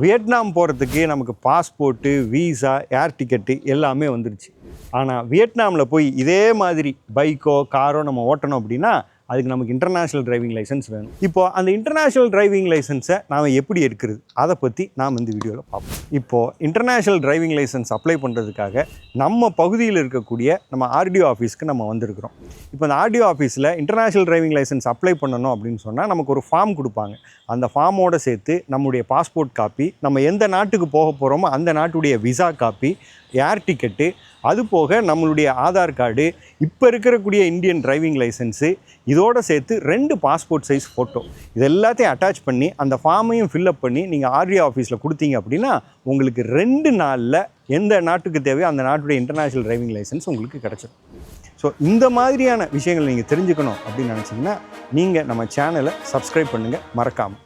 Vietnam போகிறதுக்கு நமக்கு passport visa ஏர் ticket எல்லாமே வந்துருச்சு. ஆனால் வியட்நாமில் போய் இதே மாதிரி பைக்கோ காரோ நம்ம ஓட்டணும் அப்படின்னா அதுக்கு நமக்கு இன்டர்நேஷ்னல் டிரைவிங் லைசன்ஸ் வேணும். இப்போ அந்த இன்டர்நேஷ்னல் டிரைவிங் லைசன்ஸை நாம் எப்படி எடுக்கிறது? அதை பற்றி நாம் இந்த வீடியோவில் பார்ப்போம். இப்போது இன்டர்நேஷ்னல் டிரைவிங் லைசன்ஸ் அப்ளை பண்ணுறதுக்காக நம்ம பகுதியில் இருக்கக்கூடிய நம்ம ஆர்டிஓ ஆஃபீஸ்க்கு நம்ம வந்திருக்கிறோம். இப்போ அந்த ஆர்டிஓ ஆஃபீஸில் இன்டர்நேஷ்னல் டிரைவிங் லைசன்ஸ் அப்ளை பண்ணணும் அப்படின்னு சொன்னால் நமக்கு ஒரு ஃபார்ம் கொடுப்பாங்க. அந்த ஃபார்மோடு சேர்த்து நம்முடைய பாஸ்போர்ட் காப்பி நம்ம எந்த நாட்டுக்கு போக போகிறோமோ அந்த நாட்டுடைய விசா காப்பி ஏர் டிக்கெட்டு அது போக நம்மளுடைய ஆதார் கார்டு இப்போ இருக்கக்கூடிய இந்தியன் டிரைவிங் லைசன்ஸு இதோட சேர்த்து ரெண்டு பாஸ்போர்ட் சைஸ் ஃபோட்டோ இது எல்லாத்தையும் அட்டாச் பண்ணி அந்த ஃபார்மையும் ஃபில்அப் பண்ணி நீங்கள் ஆர்டிஓ ஆஃபீஸில் கொடுத்தீங்க அப்படின்னா உங்களுக்கு ரெண்டு நாளில் எந்த நாட்டுக்கு தேவையோ அந்த நாட்டுடைய இன்டர்நேஷ்னல் டிரைவிங் லைசன்ஸ் உங்களுக்கு கிடச்சிடும் ஸோ இந்த மாதிரியான விஷயங்கள் நீங்கள் தெரிஞ்சுக்கணும் அப்படின்னு நினச்சிங்கன்னா நீங்கள் நம்ம சேனலை சப்ஸ்கிரைப் பண்ணுங்கள் மறக்காமல்